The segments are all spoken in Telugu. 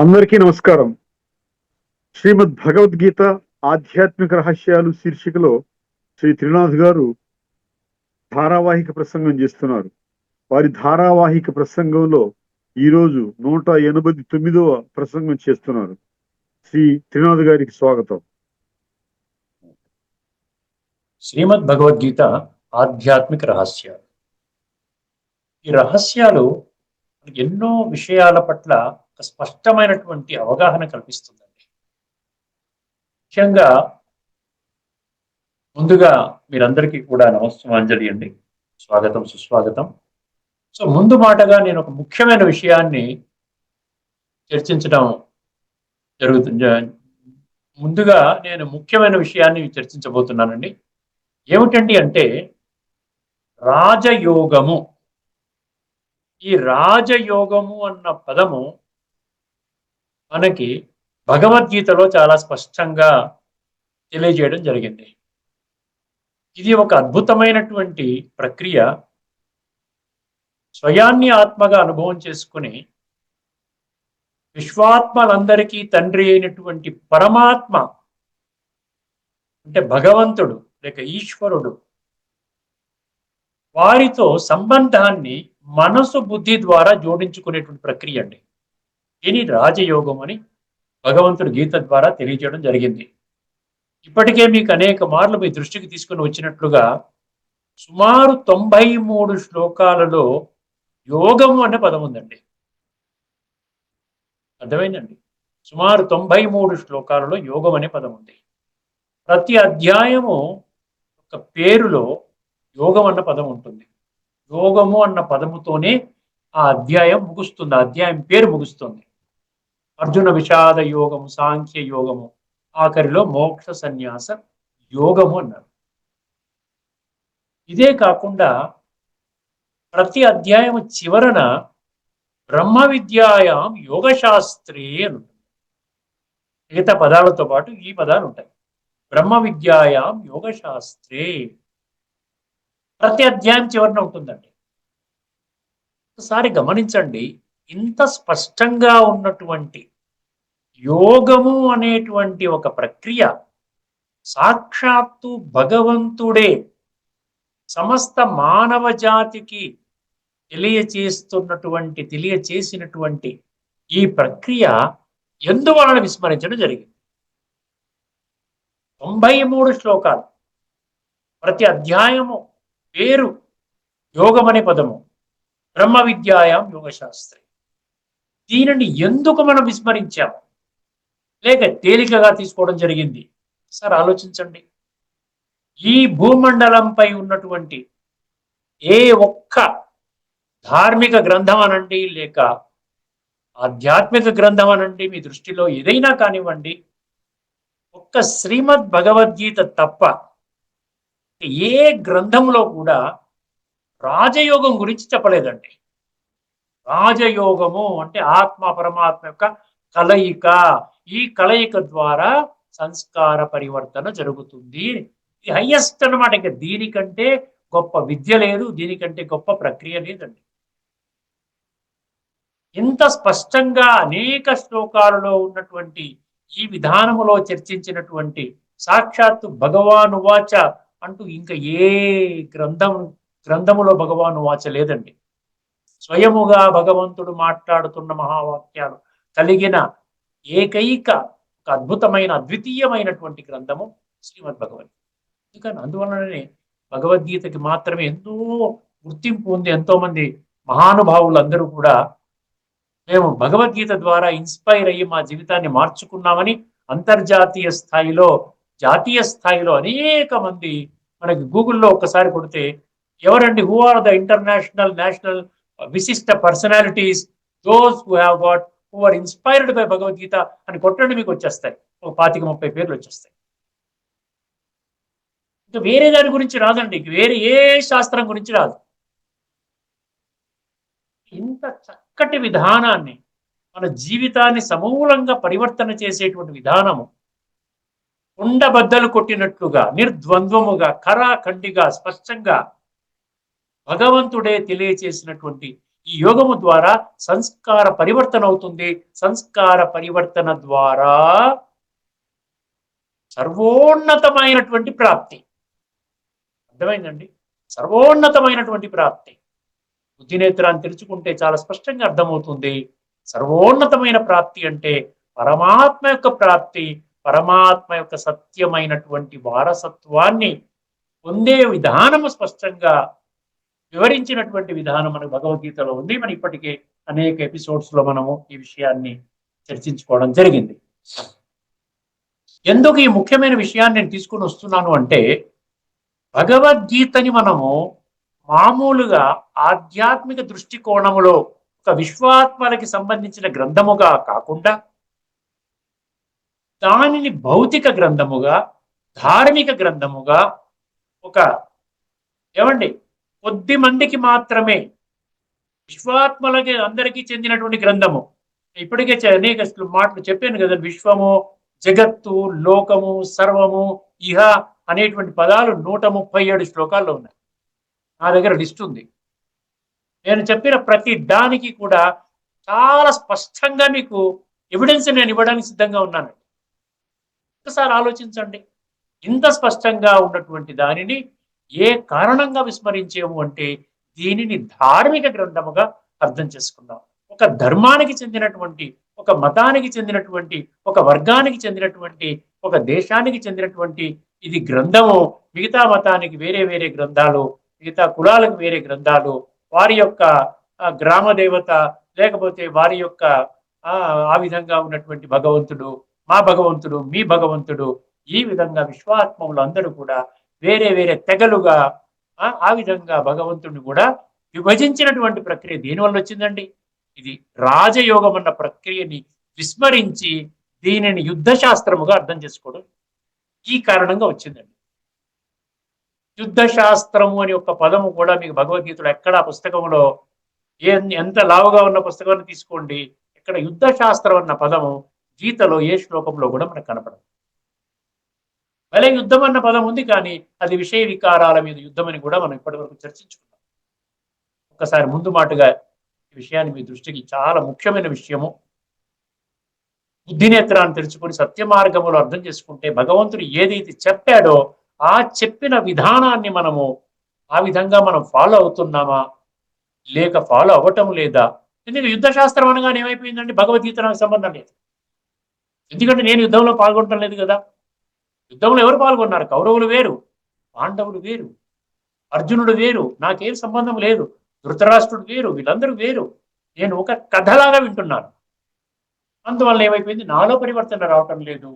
అందరికీ నమస్కారం. శ్రీమద్ భగవద్గీత ఆధ్యాత్మిక రహస్యాలు శీర్షికలో శ్రీ త్రినాథ్ గారు ధారావాహిక ప్రసంగం చేస్తున్నారు. వారి ధారావాహిక ప్రసంగంలో ఈరోజు నూట ఎనభై తొమ్మిదవ ప్రసంగం చేస్తున్నారు. శ్రీ త్రినాథ్ గారికి స్వాగతం. శ్రీమద్ భగవద్గీత ఆధ్యాత్మిక రహస్యాలు. ఈ రహస్యాలు ఎన్నో విషయాల పట్ల ఒక స్పష్టమైనటువంటి అవగాహన కల్పిస్తుందండి. ముఖ్యంగా ముందుగా మీరందరికీ కూడా నమస్కారాంజలి అండి. స్వాగతం సుస్వాగతం. సో ముందు మాటగా నేను ఒక ముఖ్యమైన విషయాన్ని చర్చించడం జరుగుతుంది ముందుగా నేను ముఖ్యమైన విషయాన్ని చర్చించబోతున్నానండి. ఏమిటండి అంటే రాజయోగము. ఈ రాజయోగము అన్న పదము మనకి భగవద్గీతలో చాలా స్పష్టంగా తెలియజేయడం జరిగింది. ఇది ఒక అద్భుతమైనటువంటి ప్రక్రియ. స్వయాన్ని ఆత్మగా అనుభవం చేసుకుని విశ్వాత్మలందరికీ తండ్రి అయినటువంటి పరమాత్మ అంటే భగవంతుడు లేక ఈశ్వరుడు వారితో సంబంధాన్ని మనసు బుద్ధి ద్వారా జోడించుకునేటువంటి ప్రక్రియ అండి. దీని రాజయోగం అని భగవంతుడు గీత ద్వారా తెలియజేయడం జరిగింది. ఇప్పటికే మీకు అనేక మార్లు మీ దృష్టికి తీసుకుని వచ్చినట్లుగా సుమారు తొంభై మూడు శ్లోకాలలో యోగము అనే పదం ఉందండి. అర్థమైందండి? సుమారు తొంభై మూడు శ్లోకాలలో యోగం అనే పదం ఉంది. ప్రతి అధ్యాయము ఒక పేరులో యోగం అన్న పదం ఉంటుంది. యోగము అన్న పదముతోనే ఆ అధ్యాయం ముగుస్తుంది. ఆ అధ్యాయం పేరు ముగుస్తుంది. అర్జున విషాద యోగము సాంఖ్య యోగము ఆఖరిలో మోక్ష సన్యాస యోగము అన్నారు. ఇదే కాకుండా ప్రతి అధ్యాయం చివరన బ్రహ్మ విద్యాయాం యోగశాస్త్రే అని ఉంటుంది. మిగతా పదాలతో పాటు ఈ పదాలు ఉంటాయి. బ్రహ్మ విద్యాయాం యోగశాస్త్రే. ప్రతి అధ్యాయం చివరన ఉంటుందండి. ఒకసారి గమనించండి ఇంత స్పష్టంగా ఉన్నటువంటి యోగము అనేటువంటి ఒక ప్రక్రియ సాక్షాత్తు భగవంతుడే సమస్త మానవ జాతికి తెలియచేస్తున్నటువంటి తెలియచేసినటువంటి ఈ ప్రక్రియ ఎందువలన విస్మరించడం జరిగింది? తొంభై మూడు శ్లోకాలు. ప్రతి అధ్యాయము పేరు యోగమనే పదము. బ్రహ్మ విద్యాయాం యోగశాస్త్రి. దీనిని ఎందుకు మనం విస్మరించాము? లేక తేలికగా తీసుకోవడం జరిగింది. సార్ ఆలోచించండి. ఈ భూమండలంపై ఉన్నటువంటి ఏ ఒక్క ధార్మిక గ్రంథం అనండి లేక ఆధ్యాత్మిక గ్రంథం అనండి మీ దృష్టిలో ఏదైనా కానివ్వండి ఒక్క శ్రీమద్ భగవద్గీత తప్ప ఏ గ్రంథంలో కూడా రాజయోగం గురించి చెప్పలేదండి. రాజయోగము అంటే ఆత్మ పరమాత్మ యొక్క కలయిక ఈ కలయిక ద్వారా సంస్కార పరివర్తన జరుగుతుంది. హైయెస్ట్ అనమాట ఇంకా దీనికంటే గొప్ప విద్య లేదు దీనికంటే గొప్ప ప్రక్రియ లేదండి. ఇంత స్పష్టంగా అనేక శ్లోకాలలో ఉన్నటువంటి ఈ విధానములో చర్చించినటువంటి సాక్షాత్తు భగవాను వాచ అంటూ ఇంకా ఏ గ్రంథం గ్రంథములో భగవాను వాచ లేదండి. స్వయముగా భగవంతుడు మాట్లాడుతున్న మహావాక్యాలు కలిగిన ఏకైక ఒక అద్భుతమైన అద్వితీయమైనటువంటి గ్రంథము శ్రీమద్ భగవద్గీత. అందుకని అందువలననే భగవద్గీతకి మాత్రమే ఎంతో గుర్తింపు ఉంది. ఎంతో మంది మహానుభావులందరూ కూడా మేము భగవద్గీత ద్వారా ఇన్స్పైర్ అయ్యి మా జీవితాన్ని మార్చుకున్నామని అంతర్జాతీయ స్థాయిలో జాతీయ స్థాయిలో అనేక మంది మనకి గూగుల్లో ఒక్కసారి కొడితే ఎవరండి? Who are the international national విశిష్ట personalities those who have got who are inspired by Bhagavad Gita అని కొట్టండి మీకు వచ్చేస్తాయి. ఒక పాతిక ముప్పై పేర్లు వచ్చేస్తాయి. ఇంకా వేరే దాని గురించి రాదండి. వేరే ఏ శాస్త్రం గురించి రాదు. ఇంత చక్కటి విధానాన్ని మన జీవితాన్ని సమూలంగా పరివర్తన చేసేటువంటి విధానము ఉండబద్దలు కొట్టినట్లుగా నిర్ద్వంద్వముగా ఖరాఖండిగా స్పష్టంగా భగవంతుడే తెలియచేసినటువంటి ఈ యోగము ద్వారా సంస్కార పరివర్తన అవుతుంది. సంస్కార పరివర్తన ద్వారా సర్వోన్నతమైనటువంటి ప్రాప్తి. అర్థమైందండి? సర్వోన్నతమైనటువంటి ప్రాప్తి. బుద్ధినేత్రాన్ని తెరుచుకుంటే చాలా స్పష్టంగా అర్థమవుతుంది. సర్వోన్నతమైన ప్రాప్తి అంటే పరమాత్మ యొక్క ప్రాప్తి పరమాత్మ యొక్క సత్యమైనటువంటి వారసత్వాన్ని పొందే విధానము స్పష్టంగా వివరించినటువంటి విధానం మనకు భగవద్గీతలో ఉంది. మన ఇప్పటికే అనేక ఎపిసోడ్స్లో మనము ఈ విషయాన్ని చర్చించుకోవడం జరిగింది. ఎందుకు ఈ ముఖ్యమైన విషయాన్ని నేను తీసుకుని వస్తున్నాను అంటే భగవద్గీతని మనము మామూలుగా ఆధ్యాత్మిక దృష్టికోణములో ఒక విశ్వాత్మలకి సంబంధించిన గ్రంథముగా కాకుండా దానిని భౌతిక గ్రంథముగా ధార్మిక గ్రంథముగా ఒక ఏమండి కొద్ది మందికి మాత్రమే విశ్వాత్మలకి అందరికీ చెందినటువంటి గ్రంథము. ఇప్పటికే అనేక మాటలు చెప్పాను కదా విశ్వము జగత్తు లోకము సర్వము ఇహ అనేటువంటి పదాలు నూట ముప్పై ఏడు శ్లోకాల్లో ఉన్నాయి. నా దగ్గర లిస్ట్ ఉంది. నేను చెప్పిన ప్రతి దానికి కూడా చాలా స్పష్టంగా మీకు ఎవిడెన్స్ నేను ఇవ్వడానికి సిద్ధంగా ఉన్నానండి. ఒకసారి ఆలోచించండి. ఇంత స్పష్టంగా ఉన్నటువంటి దానిని ఏ కారణంగా విస్మరించేము అంటే దీనిని ధార్మిక గ్రంథముగా అర్థం చేసుకుందాం ఒక ధర్మానికి చెందినటువంటి ఒక మతానికి చెందినటువంటి ఒక వర్గానికి చెందినటువంటి ఒక దేశానికి చెందినటువంటి ఇది గ్రంథము. మిగతా మతానికి వేరే వేరే గ్రంథాలు మిగతా కులాలకు వేరే గ్రంథాలు వారి యొక్క గ్రామ దేవత లేకపోతే వారి యొక్క ఆ ఆ విధంగా ఉన్నటువంటి భగవంతుడు మా భగవంతుడు మీ భగవంతుడు ఈ విధంగా విశ్వాత్మములు అందరూ కూడా వేరే వేరే తెగలుగా ఆ, ఆ విధంగా భగవంతుడిని కూడా విభజించినటువంటి ప్రక్రియ దేనివల్ల వచ్చిందండి? ఇది రాజయోగం అన్న ప్రక్రియని విస్మరించి దీనిని యుద్ధ శాస్త్రముగా అర్థం చేసుకోవడం ఈ కారణంగా వచ్చిందండి. యుద్ధ శాస్త్రము అని ఒక పదము కూడా మీకు భగవద్గీతలో ఎక్కడ పుస్తకంలో ఏ ఎంత లావుగా ఉన్న పుస్తకాన్ని తీసుకోండి. ఇక్కడ యుద్ధ శాస్త్రం అన్న పదము గీతలో ఏ శ్లోకంలో కూడా మనకు కనపడదు. భలే యుద్ధం అన్న పదం ఉంది కానీ అది విషయ వికారాల మీద యుద్ధం అని కూడా మనం ఇప్పటివరకు చర్చించుకున్నాం. ఒక్కసారి ముందు మాటగా ఈ విషయాన్ని మీ దృష్టికి చాలా ముఖ్యమైన విషయము. బుద్ధినేత్రాన్ని తెలుసుకొని సత్య మార్గములో అర్థం చేసుకుంటే భగవంతుడు ఏదైతే చెప్పాడో ఆ చెప్పిన విధానాన్ని మనము ఆ విధంగా మనం ఫాలో అవుతున్నామా? లేక ఫాలో అవ్వటం లేదా? ఎందుకంటే యుద్ధ శాస్త్రం అనగానే ఏమైపోయిందండి? భగవద్గీత నాకు సంబంధం లేదు. ఎందుకంటే నేను యుద్ధంలో పాల్గొనటం లేదు కదా? యుద్ధంలో ఎవరు పాల్గొన్నారు? కౌరవులు వేరు పాండవులు వేరు అర్జునుడు వేరు నాకేం సంబంధం లేదు. ధృతరాష్ట్రుడు వేరు వీళ్ళందరూ వేరు. నేను ఒక కథలాగా వింటున్నాను. అందువల్ల ఏమైపోయింది? నాలో పరివర్తన రావటం లేదు.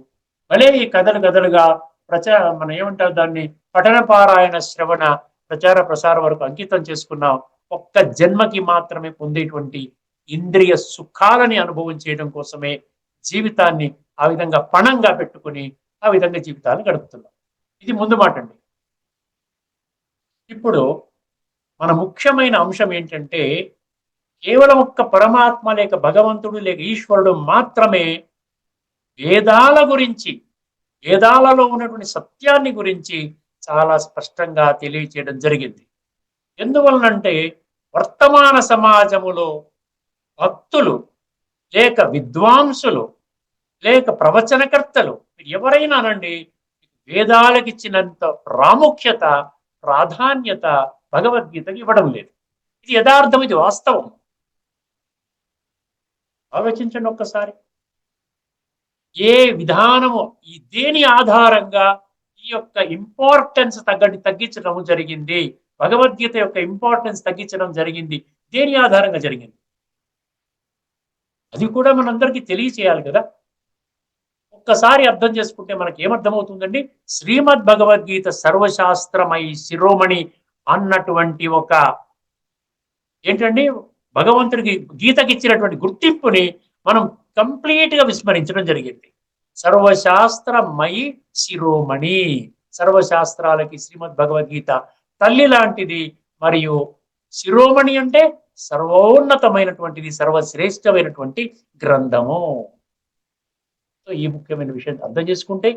భలే ఈ కథలు కథలుగా ప్రచార మనం ఏమంటారు దాన్ని? పఠన పారాయణ శ్రవణ ప్రచార ప్రసారం వరకు అంకితం చేసుకున్నాం ఒక్క జన్మకి మాత్రమే పొందేటువంటి ఇంద్రియ సుఖాలని అనుభవం చేయడం కోసమే జీవితాన్ని ఆ విధంగా పణంగా పెట్టుకుని ఆ విధంగా జీవితాలు గడుపుతున్నాం. ఇది ముందు మాట అండి ఇప్పుడు మన ముఖ్యమైన అంశం ఏంటంటే కేవలం ఒక్క పరమాత్మ లేక భగవంతుడు లేక ఈశ్వరుడు మాత్రమే వేదాల గురించి వేదాలలో ఉన్నటువంటి సత్యాన్ని గురించి చాలా స్పష్టంగా తెలియచేయడం జరిగింది. ఎందువలనంటే వర్తమాన సమాజములో భక్తులు లేక విద్వాంసులు లేక ప్రవచనకర్తలు ఎవరైనా అనండి వేదాలకు ఇచ్చినంత ప్రాముఖ్యత ప్రాధాన్యత భగవద్గీతకి ఇవ్వడం లేదు. ఇది యథార్థం ఇది వాస్తవం. ఆలోచించండి ఒక్కసారి. ఏ విధానము ఈ దేని ఆధారంగా ఈ యొక్క ఇంపార్టెన్స్ తగ్గటి తగ్గించడం జరిగింది? భగవద్గీత యొక్క ఇంపార్టెన్స్ తగ్గించడం జరిగింది. దేని ఆధారంగా జరిగింది? అది కూడా మనందరికీ తెలియచేయాలి కదా. ఒక్కసారి అర్థం చేసుకుంటే మనకి ఏమర్థమవుతుందండి శ్రీమద్ భగవద్గీత సర్వశాస్త్రమై శిరోమణి అన్నటువంటి ఒక ఏంటండి? భగవంతుడికి గీతకి ఇచ్చినటువంటి గుర్తింపుని మనం కంప్లీట్గా విస్మరించడం జరిగింది. సర్వశాస్త్రమయి శిరోమణి. సర్వశాస్త్రాలకి శ్రీమద్ భగవద్గీత తల్లి లాంటిది మరియు శిరోమణి అంటే సర్వోన్నతమైనటువంటిది సర్వశ్రేష్టమైనటువంటి గ్రంథము. సో ఈ ముఖ్యమైన విషయం అర్థం చేసుకుంటే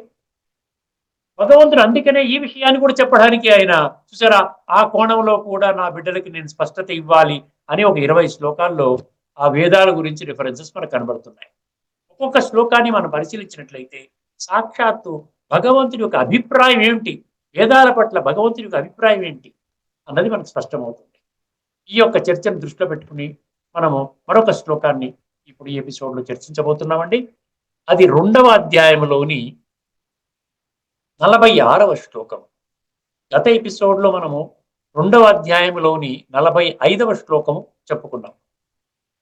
భగవంతుడు అందుకనే ఈ విషయాన్ని కూడా చెప్పడానికి ఆయన చూసారా ఆ కోణంలో కూడా నా బిడ్డలకి నేను స్పష్టత ఇవ్వాలి అని ఒక ఇరవై శ్లోకాల్లో ఆ వేదాల గురించి రిఫరెన్సెస్ మనకు కనబడుతున్నాయి. ఒక్కొక్క శ్లోకాన్ని మనం పరిశీలించినట్లయితే సాక్షాత్తు భగవంతుడి యొక్క అభిప్రాయం ఏమిటి వేదాల పట్ల భగవంతుడి యొక్క అభిప్రాయం ఏంటి అన్నది మనకు స్పష్టమవుతుంది. ఈ యొక్క చర్చను దృష్టిలో పెట్టుకుని మనము మరొక శ్లోకాన్ని ఇప్పుడు ఈ ఎపిసోడ్లో చర్చించబోతున్నామండి. అది రెండవ అధ్యాయంలోని నలభై ఆరవ శ్లోకం గత ఎపిసోడ్లో మనము రెండవ అధ్యాయంలోని నలభై ఐదవ శ్లోకము చెప్పుకున్నాం.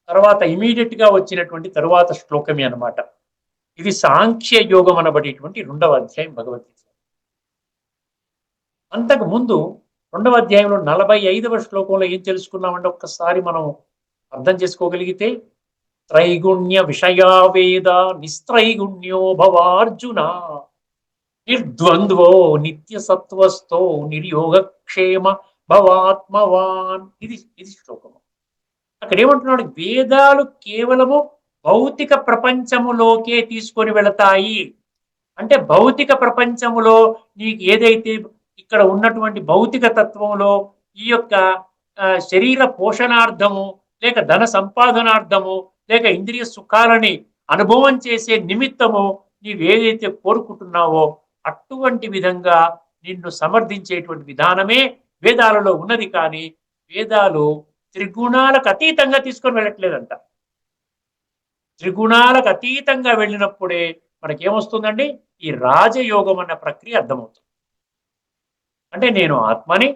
తర్వాత ఇమీడియట్గా వచ్చినటువంటి తరువాత శ్లోకమే అనమాట ఇది సాంఖ్య యోగం అనబడేటువంటి రెండవ అధ్యాయం భగవద్గీత. అంతకు ముందు రెండవ అధ్యాయంలో నలభై ఐదవ శ్లోకంలో ఏం తెలుసుకున్నామంటే ఒక్కసారి మనం అర్థం చేసుకోగలిగితే త్రైగుణ్య విషయా వేద నిస్త్రైగుణ్యో భవార్జున నిర్ద్వంద్వో నిత్య సత్వస్థో నిర్యోగక్షేమ భవాత్మవాన్ ఇది ఇది శ్లోకము. అక్కడ ఏమంటున్నాడు వేదాలు కేవలము భౌతిక ప్రపంచములోకే తీసుకొని వెళతాయి. అంటే భౌతిక ప్రపంచములో నీకు ఏదైతే ఇక్కడ ఉన్నటువంటి భౌతిక తత్వంలో ఈ యొక్క శరీర పోషణార్థము లేక ధన సంపాదనార్థము లేక ఇంద్రియ సుఖాలని అనుభవం చేసే నిమిత్తము నీవు ఏదైతే కోరుకుంటున్నావో అటువంటి విధంగా నిన్ను సమర్థించేటువంటి విధానమే వేదాలలో ఉన్నది కానీ వేదాలు త్రిగుణాలకు అతీతంగా తీసుకొని వెళ్ళట్లేదంట. త్రిగుణాలకు అతీతంగా వెళ్ళినప్పుడే మనకేమొస్తుందండి? ఈ రాజయోగం అన్న ప్రక్రియ అర్థమవుతుంది. అంటే నేను ఆత్మని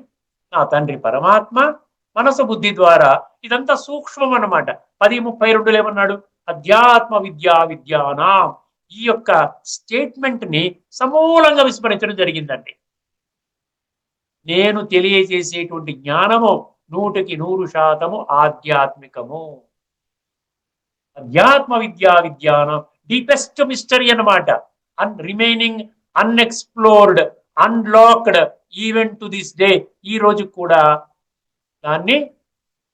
నా తండ్రి పరమాత్మ మనసు బుద్ధి ద్వారా ఇదంతా సూక్ష్మం అన్నమాట. పది ముప్పై రెండులో ఏమన్నాడు? అధ్యాత్మ విద్యా విద్యానాం. ఈ యొక్క స్టేట్మెంట్ని సమూలంగా విస్మరించడం జరిగిందండి. నేను తెలియజేసేటువంటి జ్ఞానము నూటికి నూరు శాతము ఆధ్యాత్మికము. అధ్యాత్మ విద్యా విద్యానం. డీపెస్ట్ మిస్టరీ అన్నమాట. Un remaining unexplored unlocked event to this day ఈ రోజు కూడా దాన్ని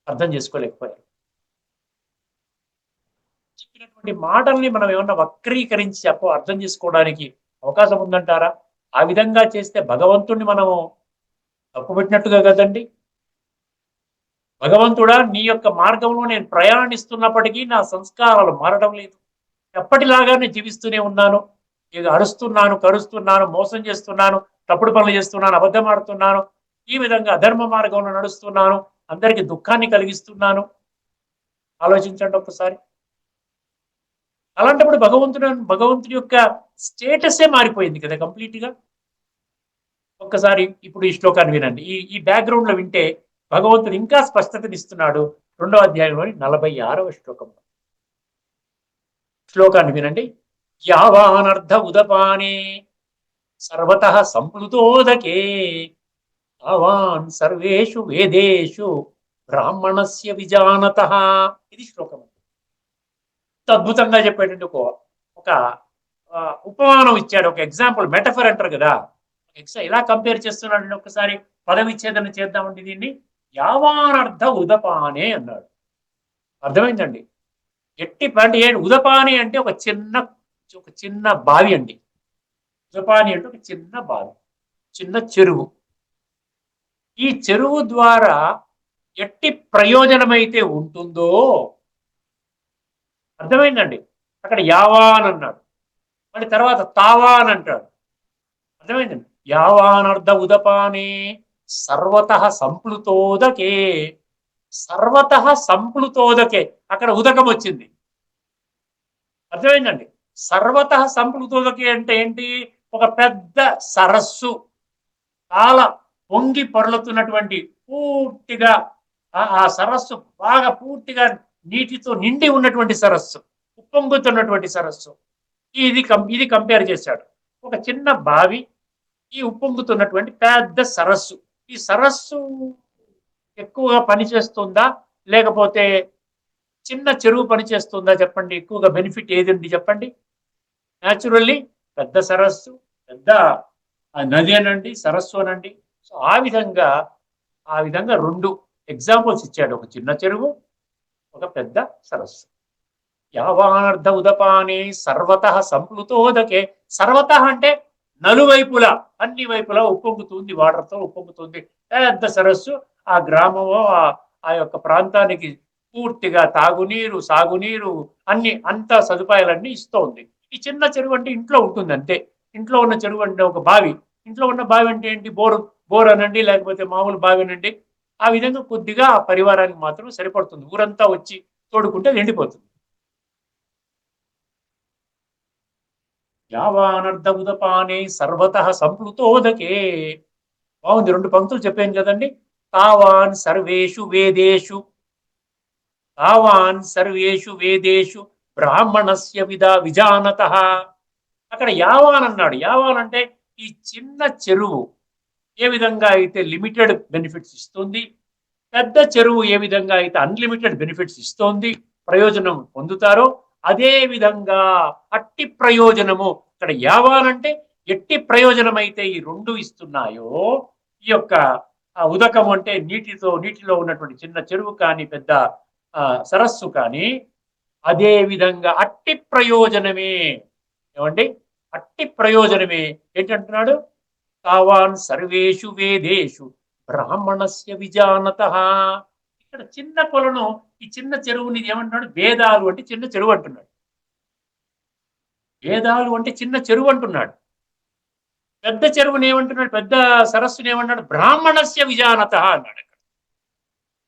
అర్థం చేసుకోలేకపోయారు. చెప్పినటువంటి మాటల్ని మనం ఏమన్నా వక్రీకరించి చెప్ప అర్థం చేసుకోవడానికి అవకాశం ఉందంటారా? ఆ విధంగా చేస్తే భగవంతుణ్ణి మనము తప్పుపెట్టినట్టుగా కదండి? భగవంతుడా నీ యొక్క మార్గంలో నేను ప్రయాణిస్తున్నప్పటికీ నా సంస్కారాలు మారడం లేదు. ఎప్పటిలాగానే జీవిస్తూనే ఉన్నాను. ఇక అరుస్తున్నాను కరుస్తున్నాను మోసం చేస్తున్నాను తప్పుడు పనులు చేస్తున్నాను అబద్ధం ఆడుతున్నాను ఈ విధంగా అధర్మ మార్గంలో నడుస్తున్నాను. అందరికి దుఃఖాన్ని కలిగిస్తున్నాను. ఆలోచించండి ఒక్కసారి. అలాంటప్పుడు భగవంతుడు భగవంతుడి యొక్క స్టేటసే మారిపోయింది కదా కంప్లీట్గా? ఒక్కసారి ఇప్పుడు ఈ శ్లోకాన్ని వినండి. ఈ ఈ బ్యాక్గ్రౌండ్లో వింటే భగవంతుడు ఇంకా స్పష్టతనిస్తున్నాడు రెండవ అధ్యాయంలోని నలభై ఆరవ శ్లోకం. శ్లోకాన్ని వినండి. యావానర్థ ఉదపానే సర్వత సంప్లుతోదకే భవాన్ సర్వేషు వేదేషు బ్రాహ్మణస్య విజానత ఇది శ్లోకం. అద్భుతంగా చెప్పేటంటే ఒక ఒక ఉపమానం ఇచ్చాడు ఒక ఎగ్జాంపుల్ మెటఫర్ అంటారు కదా. ఎక్స ఎలా కంపేర్ చేస్తున్నాడు ఒకసారి పదవిచ్ఛేదన చేద్దామండి దీన్ని. యావానర్థ ఉదపానే అన్నాడు. అర్థమైందండి? ఎట్టి అంటే ఏంటి? ఉదపాని అంటే ఒక చిన్న ఒక చిన్న బావి అండి. ఉదపాని అంటే ఒక చిన్న బావి. చిన్న చెరువు. ఈ చెరువు ద్వారా ఎట్టి ప్రయోజనమైతే ఉంటుందో? అర్థమైందండి. అక్కడ యావాన్ అన్నాడు. మళ్ళీ తర్వాత తావాన్ అంటాడు. అర్థమైందండి? యావానర్ధ ఉదపానే సర్వత సంప్లుతోదకే. సర్వత సంప్లుతోదకే. అక్కడ ఉదకం వచ్చింది. అర్థమైందండి? సర్వత సంప్లుతోదకే అంటే ఏంటి? ఒక పెద్ద సరస్సు. చాలా పొంగి పొరలుతున్నటువంటి పూర్తిగా ఆ- ఆ సరస్సు బాగా పూర్తిగా నీటితో నిండి ఉన్నటువంటి సరస్సు ఉప్పొంగుతున్నటువంటి సరస్సు. ఇది ఇది కంపేర్ చేశాడు. ఒక చిన్న బావి ఈ ఉప్పొంగుతున్నటువంటి పెద్ద సరస్సు. ఈ సరస్సు ఎక్కువగా పనిచేస్తుందా? లేకపోతే చిన్న చెరువు పనిచేస్తుందా చెప్పండి? ఎక్కువగా బెనిఫిట్ ఏది ఉంది చెప్పండి? న్యాచురల్లీ పెద్ద సరస్సు పెద్ద ఆ నది అనండి సరస్సు అనండి ఆ విధంగా ఆ విధంగా రెండు ఎగ్జాంపుల్స్ ఇచ్చాడు. ఒక చిన్న చెరువు ఒక పెద్ద సరస్సు. యావానర్థ ఉదపాని సర్వత సంప్లుతోదకే. సర్వత అంటే నలువైపులా అన్ని వైపులా ఉప్పొంగుతుంది వాటర్తో ఉప్పొంగుతుంది. పెద్ద సరస్సు ఆ గ్రామము ఆ- ఆ యొక్క ప్రాంతానికి పూర్తిగా తాగునీరు సాగునీరు అన్ని అంత సదుపాయాలన్నీ ఇస్తోంది ఈ చిన్న చెరువు అంటే ఇంట్లో ఉంటుంది అంతే ఇంట్లో ఉన్న చెరువు అంటే ఒక బావి. ఇంట్లో ఉన్న బావి అంటే ఏంటి? బోరు. బోర్ అనండి లేకపోతే మామూలు బావినండి ఆ విధంగా కొద్దిగా ఆ పరివారానికి మాత్రం సరిపడుతుంది. ఊరంతా వచ్చి తోడుకుంటే ఎండిపోతుంది యావానర్ధ ఉదపానే సర్వత సంప్లుతోదకే. బాగుంది రెండు పంక్తులు చెప్పాను కదండి. తావాన్ సర్వేషు వేదేషు. తావాన్ సర్వేషు వేదేషు బ్రాహ్మణస్య విధా విజానత. అక్కడ యావాన్ అన్నాడు. యావాన్ అంటే ఈ చిన్న చెరువు. ఏ విధంగా అయితే లిమిటెడ్ బెనిఫిట్స్ ఇస్తుంది పెద్ద చెరువు ఏ విధంగా అయితే అన్లిమిటెడ్ బెనిఫిట్స్ ఇస్తోంది ప్రయోజనం పొందుతారో అదే విధంగా అట్టి ప్రయోజనము ఇక్కడ యావాలంటే ఎట్టి ప్రయోజనం అయితే ఈ రెండు ఇస్తున్నాయో ఈ యొక్క ఉదకం అంటే నీటితో నీటిలో ఉన్నటువంటి చిన్న చెరువు కానీ పెద్ద సరస్సు కానీ అదే విధంగా అట్టి ప్రయోజనమే ఏమండి? అట్టి ప్రయోజనమే ఏంటంటున్నాడు? తావాన్ సర్వేషు వేదేషు బ్రాహ్మణస్య విజానత. ఇక్కడ చిన్న కొలను ఈ చిన్న చెరువుని ఏమంటున్నాడు? వేదాలు అంటే చిన్న చెరువు అంటున్నాడు. వేదాలు అంటే చిన్న చెరువు అంటున్నాడు. పెద్ద చెరువుని ఏమంటున్నాడు? పెద్ద సరస్సుని ఏమంటున్నాడు? బ్రాహ్మణస్య విజానత అన్నాడు అక్కడ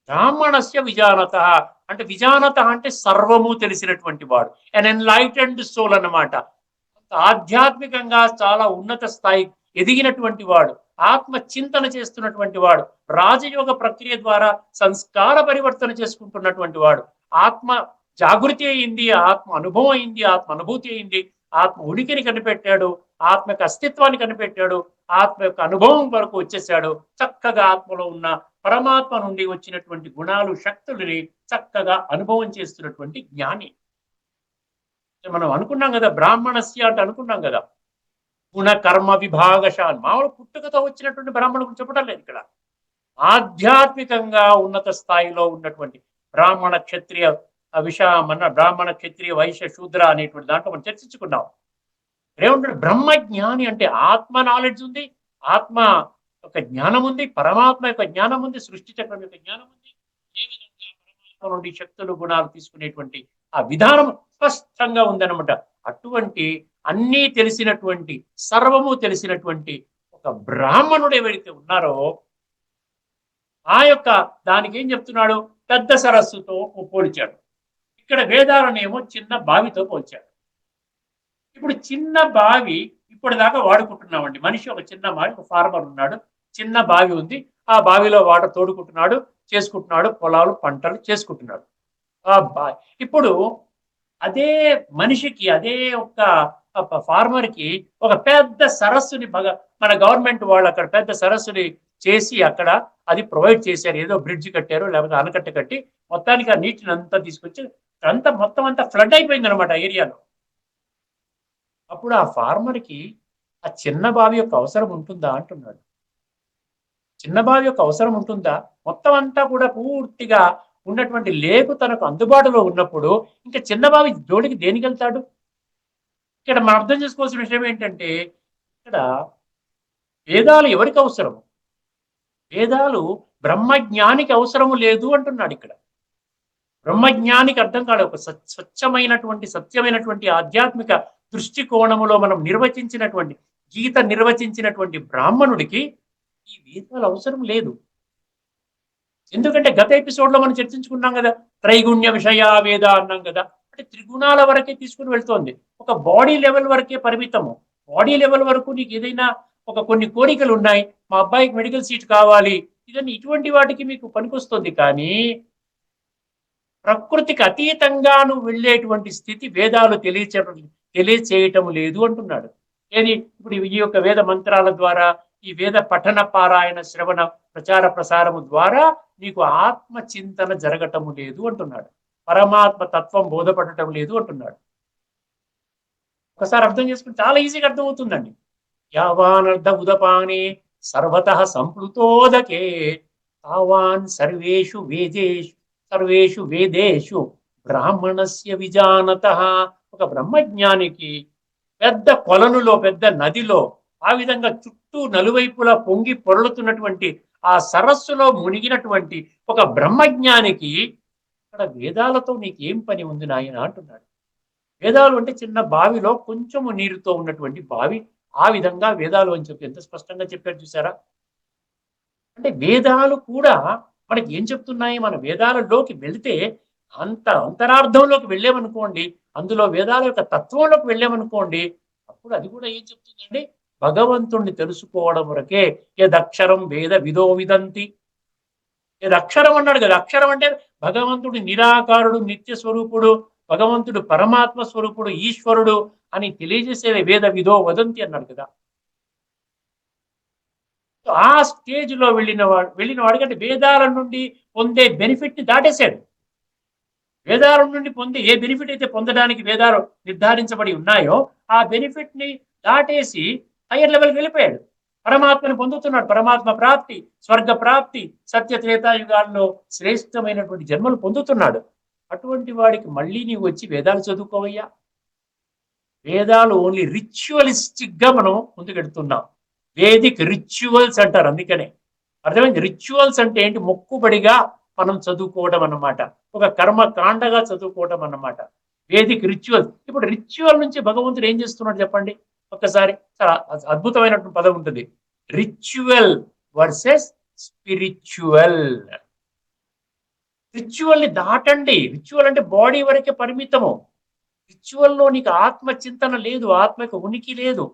బ్రాహ్మణస్య విజానత అంటే విజానత అంటే సర్వము తెలిసినటువంటి వాడు. అన్ ఎన్లైటెండ్ సోల్ అన్నమాట. ఆధ్యాత్మికంగా చాలా ఉన్నత స్థాయి ఎదిగినటువంటి వాడు ఆత్మ చింతన చేస్తున్నటువంటి వాడు రాజయోగ ప్రక్రియ ద్వారా సంస్కార పరివర్తన చేసుకుంటున్నటువంటి వాడు. ఆత్మ జాగృతి అయింది ఆత్మ అనుభవం అయింది ఆత్మ అనుభూతి అయింది ఆత్మ ఉనికిని కనిపెట్టాడు ఆత్మ యొక్క అస్తిత్వాన్ని కనిపెట్టాడు ఆత్మ యొక్క అనుభవం వరకు వచ్చేసాడు. చక్కగా ఆత్మలో ఉన్న పరమాత్మ నుండి వచ్చినటువంటి గుణాలు శక్తులని చక్కగా అనుభవం చేస్తున్నటువంటి జ్ఞాని. మనం అనుకున్నాం కదా బ్రాహ్మణస్య అంటే అనుకున్నాం కదా. గుణ కర్మ విభాగశాన్ మామూలు పుట్టుకతో వచ్చినటువంటి బ్రాహ్మణుడు గురించి చెప్పడం లేదు ఇక్కడ. ఆధ్యాత్మికంగా ఉన్నత స్థాయిలో ఉన్నటువంటి బ్రాహ్మణ క్షత్రియ విషామన్న బ్రాహ్మణ క్షత్రియ వైశ్య శూద్ర అనేటువంటి దాంట్లో మనం చర్చించుకున్నాం. ఏమంటాడు బ్రహ్మ జ్ఞాని అంటే ఆత్మ నాలెడ్జ్ ఉంది ఆత్మ యొక్క జ్ఞానం ఉంది పరమాత్మ యొక్క జ్ఞానం ఉంది సృష్టి చక్రం యొక్క జ్ఞానం ఉంది. ఏ విధంగా పరమాత్మ నుండి శక్తులు గుణాలు తీసుకునేటువంటి ఆ విధానం స్పష్టంగా ఉందన్నమాట. అటువంటి అన్నీ తెలిసినటువంటి సర్వము తెలిసినటువంటి ఒక బ్రాహ్మణుడు ఎవరైతే ఉన్నారో ఆ యొక్క దానికి ఏం చెప్తున్నాడు? పెద్ద సరస్సుతో పోల్చాడు. ఇక్కడ వేదాలనేమో చిన్న బావితో పోల్చాడు. ఇప్పుడు చిన్న బావి ఇప్పటిదాకా వాడుకుంటున్నామండి. మనిషి ఒక చిన్న బావి ఒక ఫార్మర్ ఉన్నాడు. చిన్న బావి ఉంది. ఆ బావిలో వాటర్ తోడుకుంటున్నాడు చేసుకుంటున్నాడు పొలాలు పంటలు చేసుకుంటున్నాడు. ఆ బావి ఇప్పుడు అదే మనిషికి అదే ఒక ఫార్మర్కి ఒక పెద్ద సరస్సుని మన గవర్నమెంట్ వాళ్ళు అక్కడ పెద్ద సరస్సుని చేసి అక్కడ అది ప్రొవైడ్ చేశారు. ఏదో బ్రిడ్జ్ కట్టారు లేకపోతే ఆనకట్ట కట్టి మొత్తానికి ఆ నీటిని అంతా తీసుకొచ్చి అంతా మొత్తం అంతా ఫ్లడ్ అయిపోయింది అనమాట ఏరియాలో. అప్పుడు ఆ ఫార్మర్కి కి ఆ చిన్న బావి యొక్క అవసరం ఉంటుందా అంటున్నాడు. చిన్న బావి యొక్క అవసరం ఉంటుందా? మొత్తం అంతా కూడా పూర్తిగా ఉన్నటువంటి లేకు తనకు అందుబాటులో ఉన్నప్పుడు ఇంకా చిన్న బావి జోడికి దేనికి వెళ్తాడు? ఇక్కడ మనం అర్థం చేసుకోవాల్సిన విషయం ఏంటంటే ఇక్కడ వేదాలు ఎవరికి అవసరం? వేదాలు బ్రహ్మజ్ఞానికి అవసరము లేదు అంటున్నాడు ఇక్కడ. బ్రహ్మజ్ఞానికి అర్థం కాదు ఒక స్వచ్ఛమైనటువంటి సత్యమైనటువంటి ఆధ్యాత్మిక దృష్టికోణములో మనం నిర్వచించినటువంటి గీత నిర్వచించినటువంటి బ్రాహ్మణుడికి ఈ వేదాలు అవసరం లేదు. ఎందుకంటే గత ఎపిసోడ్లో మనం చర్చించుకున్నాం కదా త్రైగుణ్య విషయా వేద అన్నాం కదా. అంటే త్రిగుణాల వరకే తీసుకుని వెళ్తోంది. ఒక బాడీ లెవెల్ వరకే పరిమితము. బాడీ లెవెల్ వరకు నీకు ఏదైనా ఒక కొన్ని కోరికలు ఉన్నాయి. మా అబ్బాయికి మెడికల్ సీట్ కావాలి. ఇదని ఇటువంటి వాటికి మీకు పనికొస్తుంది కానీ ప్రకృతికి అతీతంగా నువ్వు వెళ్ళేటువంటి స్థితి వేదాలు తెలియచేయడం తెలియచేయటం లేదు అంటున్నాడు. ఏది? ఇప్పుడు ఈ యొక్క వేద మంత్రాల ద్వారా ఈ వేద పఠన పారాయణ శ్రవణ ప్రచార ప్రసారము ద్వారా నీకు ఆత్మ చింతన జరగటము లేదు అంటున్నాడు. పరమాత్మ తత్వం బోధపడటం లేదు అంటున్నాడు. ఒకసారి అర్థం చేసుకుని చాలా ఈజీగా అర్థమవుతుందండి. యావానర్థ ఉదపానే సర్వత సంప్లుతోదకే తావాన్ సర్వేషు వేదేషు సర్వేషు వేదేషు బ్రాహ్మణస్య విజానత. ఒక బ్రహ్మజ్ఞానికి పెద్ద కొలనులో పెద్ద నదిలో ఆ విధంగా చుట్టూ నలువైపులా పొంగి పొరలుతున్నటువంటి ఆ సరస్సులో మునిగినటువంటి ఒక బ్రహ్మజ్ఞానికి అక్కడ వేదాలతో నీకు ఏం పని ఉంది నాయన అంటున్నాడు. వేదాలు అంటే చిన్న బావిలో కొంచెము నీరుతో ఉన్నటువంటి బావి. ఆ విధంగా వేదాలు అని చెప్పి ఎంత స్పష్టంగా చెప్పారు చూసారా? అంటే వేదాలు కూడా మనకి ఏం చెప్తున్నాయి? మన వేదాలలోకి వెళితే అంత అంతరార్థంలోకి వెళ్ళామనుకోండి అందులో వేదాల యొక్క తత్వంలోకి వెళ్ళామనుకోండి అప్పుడు అది కూడా ఏం చెప్తుందండి? భగవంతుణ్ణి తెలుసుకోవడం వరకే యదక్షరం వేద విదో విదంతి. అక్షరం అన్నాడు కదా అక్షరం అంటే భగవంతుడు నిరాకారుడు నిత్య స్వరూపుడు భగవంతుడు పరమాత్మ స్వరూపుడు ఈశ్వరుడు అని తెలియజేసే వేద విధో వదంతి అన్నాడు కదా. ఆ స్టేజ్లో వెళ్ళిన వాడు వెళ్ళిన వాడు అంటే వేదాల నుండి పొందే బెనిఫిట్ని దాటేశాడు. వేదాల నుండి పొందే ఏ బెనిఫిట్ అయితే పొందడానికి వేదాలు నిర్ధారించబడి ఉన్నాయో ఆ బెనిఫిట్ని దాటేసి హయ్యర్ లెవెల్కి వెళ్ళిపోయాడు. పరమాత్మను పొందుతున్నాడు. పరమాత్మ ప్రాప్తి స్వర్గ ప్రాప్తి సత్య త్రేతాయుగాల్లో శ్రేష్టమైనటువంటి జన్మలు పొందుతున్నాడు. అటువంటి వాడికి మళ్ళీ నీవు వచ్చి వేదాలు చదువుకోవయ్యా. వేదాలు ఓన్లీ రిచువలిస్టిక్గా మనం ముందుకెడుతున్నాం. వేదిక్ రిచువల్స్ అంటారు అందుకనే. అర్థమైంది? రిచువల్స్ అంటే ఏంటి? మొక్కుబడిగా మనం చదువుకోవడం అన్నమాట. ఒక కర్మ కాండగా చదువుకోవడం అన్నమాట. వేదిక్ రిచువల్ ఇప్పుడు రిచువల్ నుంచి భగవంతుడు ఏం చేస్తున్నాడు చెప్పండి? ఒక్కసారి చాలా అద్భుతమైనటువంటి పదం ఉంటుంది. రిచువల్ వర్సెస్ స్పిరిచువల్ రిచువల్ని దాటండి. రిచువల్ అంటే బాడీ వరకే పరిమితము. రిచువల్లో నీకు ఆత్మ చింతన లేదు ఆత్మకు ఉనికి లేదు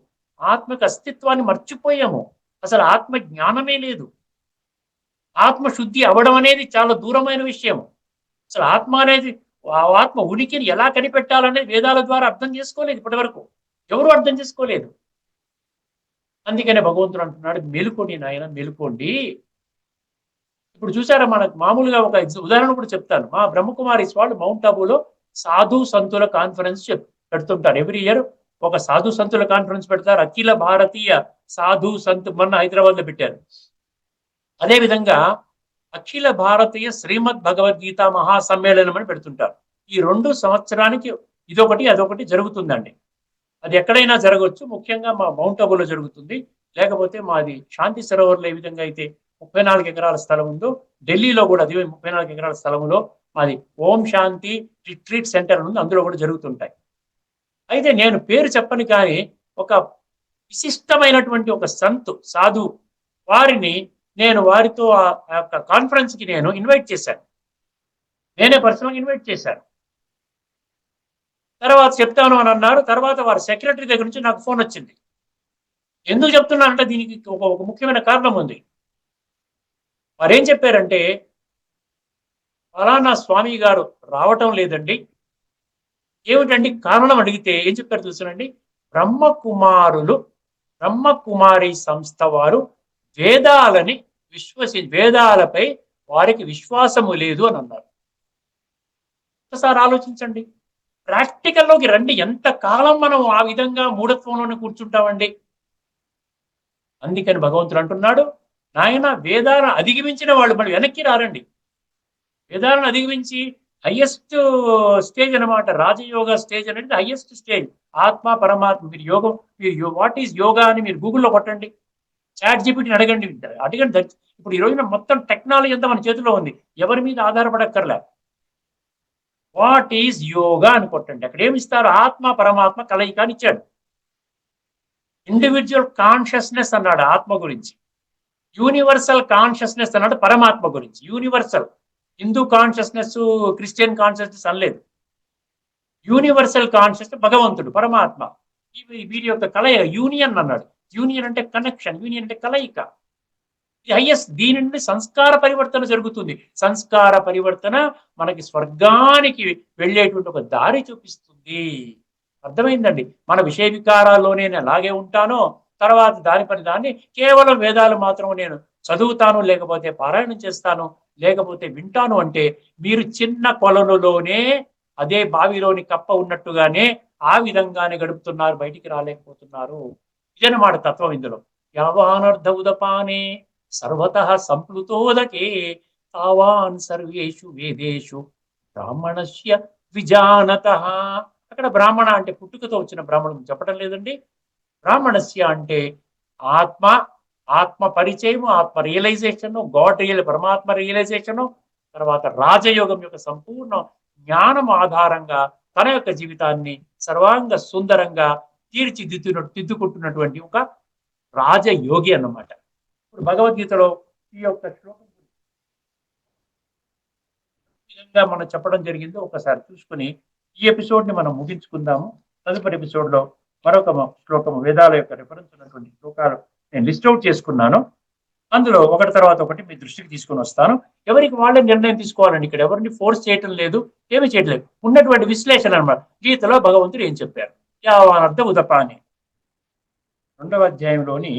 ఆత్మకు అస్తిత్వాన్ని మర్చిపోయాము. అసలు ఆత్మ జ్ఞానమే లేదు. ఆత్మ శుద్ధి అవ్వడం అనేది చాలా దూరమైన విషయం. అసలు ఆత్మ అనేది ఆ ఆత్మ ఉనికిని ఎలా కనిపెట్టాలనేది వేదాల ద్వారా అర్థం చేసుకోలేదు ఇప్పటి వరకు ఎవరు అర్థం చేసుకోలేదు. అందుకనే భగవంతుడు అంటున్నాడు మేలుకోండి నాయన మేలుకోండి. ఇప్పుడు చూసారా మనకు మామూలుగా ఒక ఉదాహరణ కూడా చెప్తాను. మా బ్రహ్మకుమారిస్ వాళ్ళు మౌంట్ ఆబూలో సాధు సంతుల కాన్ఫరెన్స్ పెడుతుంటారు. ఎవ్రీ ఇయర్ ఒక సాధు సంతుల కాన్ఫరెన్స్ పెడతారు. అఖిల భారతీయ సాధు సంత్ మొన్న హైదరాబాద్లో పెట్టారు. అదే విధంగా అఖిల భారతీయ శ్రీమద్ భగవద్గీత మహాసమ్మేళనం అని పెడుతుంటారు. ఈ రెండు సంవత్సరానికి ఇదొకటి అదొకటి జరుగుతుందండి. అది ఎక్కడైనా జరగవచ్చు. ముఖ్యంగా మా మౌంట్ అబులో జరుగుతుంది. లేకపోతే మాది శాంతి సరోవర్లో ఏ విధంగా అయితే ముప్పై నాలుగు ఎకరాల స్థలం ఉందో ఢిల్లీలో కూడా అది ముప్పై నాలుగు ఎకరాల స్థలంలో మాది ఓం శాంతి రిట్రీట్ సెంటర్ ఉంది. అందులో కూడా జరుగుతుంటాయి. అయితే నేను పేరు చెప్పని కానీ ఒక విశిష్టమైనటువంటి ఒక సంతు సాధు వారిని నేను వారితో ఆ యొక్క కాన్ఫరెన్స్కి నేను ఇన్వైట్ చేశాను. నేనే పర్సనల్గా ఇన్వైట్ చేశాను. తర్వాత చెప్తాను అని అన్నారు. తర్వాత వారి సెక్రటరీ దగ్గర నుంచి నాకు ఫోన్ వచ్చింది. ఎందుకు చెప్తున్నానంటే దీనికి ఒక ఒక ముఖ్యమైన కారణం ఉంది. వారు ఏం చెప్పారంటే ఫలానా స్వామి గారు రావటం లేదండి. ఏమిటండి కారణం అడిగితే ఏం చెప్పారు చూసానండి బ్రహ్మకుమారులు బ్రహ్మకుమారి సంస్థ వారు వేదాలని విశ్వసి వేదాలపై వారికి విశ్వాసము లేదు అని అన్నారు. ఒకసారి ఆలోచించండి. ప్రాక్టికల్లోకి రండి. ఎంత కాలం మనం ఆ విధంగా మూఢత్వంలోనే కూర్చుంటామండి? అందుకని భగవంతుడు అంటున్నాడు నాయన వేదాలను అధిగమించిన వాళ్ళు మళ్ళీ వెనక్కి రారండి. వేదాలను అధిగమించి హయ్యెస్ట్ స్టేజ్ అనమాట రాజయోగ స్టేజ్ అనేది హయ్యెస్ట్ స్టేజ్ ఆత్మ పరమాత్మ మీరు యోగం మీరు వాట్ ఈజ్ యోగా అని మీరు గూగుల్లో కొట్టండి. చాట్ జీపీటీని అడగండి. అడగండి ఇప్పుడు ఈ రోజున మొత్తం టెక్నాలజీ అంతా మన చేతిలో ఉంది. ఎవరి మీద ఆధారపడక్కర్లే. వాట్ ఈజ్ యోగా అని కొట్టండి. అక్కడ ఏమి ఇస్తారు? ఆత్మ పరమాత్మ కలయిక అని ఇచ్చాడు. ఇండివిజువల్ కాన్షియస్నెస్ అన్నాడు ఆత్మ గురించి. యూనివర్సల్ కాన్షియస్నెస్ అన్నాడు పరమాత్మ గురించి. Universal Hindu consciousness Christian consciousness అనలేదు. యూనివర్సల్ కాన్షియస్నెస్ భగవంతుడు పరమాత్మ. వీరి యొక్క కలయిక యూనియన్ అన్నాడు. యూనియన్ అంటే కనెక్షన్ యూనియన్ అంటే కలయిక. హైయెస్ట్ దీని నుండి సంస్కార పరివర్తన జరుగుతుంది. సంస్కార పరివర్తన మనకి స్వర్గానికి వెళ్ళేటువంటి ఒక దారి చూపిస్తుంది. అర్థమైందండి? మన విషయ వికారాల్లో నేను అలాగే ఉంటానో తర్వాత దాని పని దాన్ని కేవలం వేదాలు మాత్రం నేను చదువుతాను లేకపోతే పారాయణం చేస్తాను లేకపోతే వింటాను అంటే మీరు చిన్న కొలనులోనే అదే బావిలోని కప్ప ఉన్నట్టుగానే ఆ విధంగానే గడుపుతున్నారు బయటికి రాలేకపోతున్నారు. ఇదనమాట తత్వం ఇందులో. యావానర్థ ఉదపానే సర్వత సంప్లుతోదకే తావాన్ సర్వేషు వేదేషు. బ్రాహ్మణస్య విజానత. అక్కడ బ్రాహ్మణ అంటే పుట్టుకతో వచ్చిన బ్రాహ్మణం చెప్పడం లేదండి. బ్రాహ్మణస్య అంటే ఆత్మ ఆత్మ పరిచయము ఆత్మ రియలైజేషన్ గాడ్ రియల్ పరమాత్మ రియలైజేషన్ తర్వాత రాజయోగం యొక్క సంపూర్ణ జ్ఞానం ఆధారంగా తన యొక్క జీవితాన్ని సర్వాంగ సుందరంగా తీర్చిదిద్దు దిద్దుకుంటున్నటువంటి ఒక రాజయోగి అన్నమాట. ఇప్పుడు భగవద్గీతలో ఈ యొక్క శ్లోకం విధంగా మనం చెప్పడం జరిగింది. ఒకసారి చూసుకుని ఈ ఎపిసోడ్ని మనం ముగించుకుందాము. తదుపరి ఎపిసోడ్లో మరొక శ్లోకము వేదాల యొక్క రిఫరెన్స్ ఉన్నటువంటి శ్లోకాలు నేను లిస్ట్ అవుట్ చేసుకున్నాను. అందులో ఒకటి తర్వాత ఒకటి మీ దృష్టికి తీసుకొని వస్తాను. ఎవరికి వాళ్ళే నిర్ణయం తీసుకోవాలండి. ఇక్కడ ఎవరిని ఫోర్స్ చేయటం లేదు ఏమీ చేయట్లేదు. ఉన్నటువంటి విశ్లేషణ అన్నమాట గీతలో భగవంతుడు ఏం చెప్పారు? యావానర్థ ఉదపాని. రెండవ అధ్యాయంలోని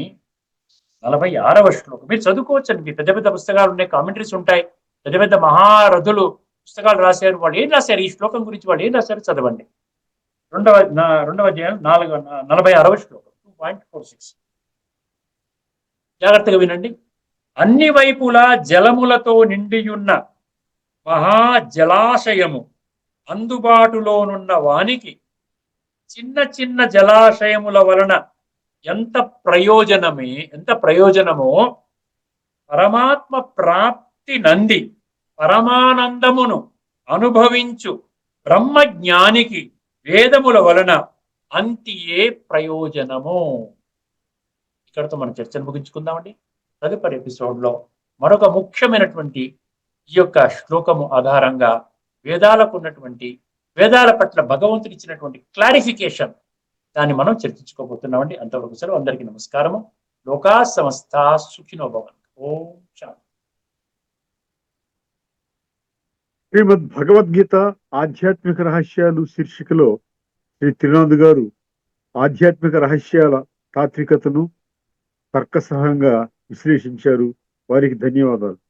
నలభై ఆరవ శ్లోకం. మీరు చదువుకోవచ్చండి. మీ పెద్ద పెద్ద పుస్తకాలు ఉన్నాయి కామెంటరీస్ ఉంటాయి. పెద్ద పెద్ద మహారథులు పుస్తకాలు రాశారు. వాళ్ళు ఏం రాశారు? ఈ శ్లోకం గురించి వాళ్ళు ఏం రాశారు చదవండి. రెండవ రెండవ అధ్యాయం నాలుగు నలభై ఆరవ శ్లోకం. టూ పాయింట్ ఫోర్ సిక్స్ జాగ్రత్తగా వినండి. అన్ని వైపులా జలములతో నిండియున్న మహా జలాశయము అందుబాటులోనున్న వానికి చిన్న చిన్న జలాశయముల వలన ఎంత ప్రయోజనమే ఎంత ప్రయోజనమో పరమాత్మ ప్రాప్తి నంది పరమానందమును అనుభవించు బ్రహ్మ జ్ఞానికి వేదముల వలన అంతియే ప్రయోజనము. ఇక్కడతో మన చర్చను ముగించుకుందామండి. తదుపరి ఎపిసోడ్లో మరొక ముఖ్యమైనటువంటి ఈ యొక్క శ్లోకము ఆధారంగా వేదాలకు ఉన్నటువంటి వేదాల పట్ల భగవంతుడిచ్చినటువంటి క్లారిఫికేషన్ దాన్ని మనం చర్చించుకోబోతున్నామండి. అంతవరకు సెలవు అందరికీ నమస్కారము. లోకా సమస్త సుఖినో భవన్ ఓం శాంతి. శ్రీమద్ భగవద్గీత ఆధ్యాత్మిక రహస్యాలు శీర్షికలో శ్రీ త్రినాథ్ గారు ఆధ్యాత్మిక రహస్యాల తాత్వికతను తర్కసహంగా విశ్లేషించారు. వారికి ధన్యవాదాలు.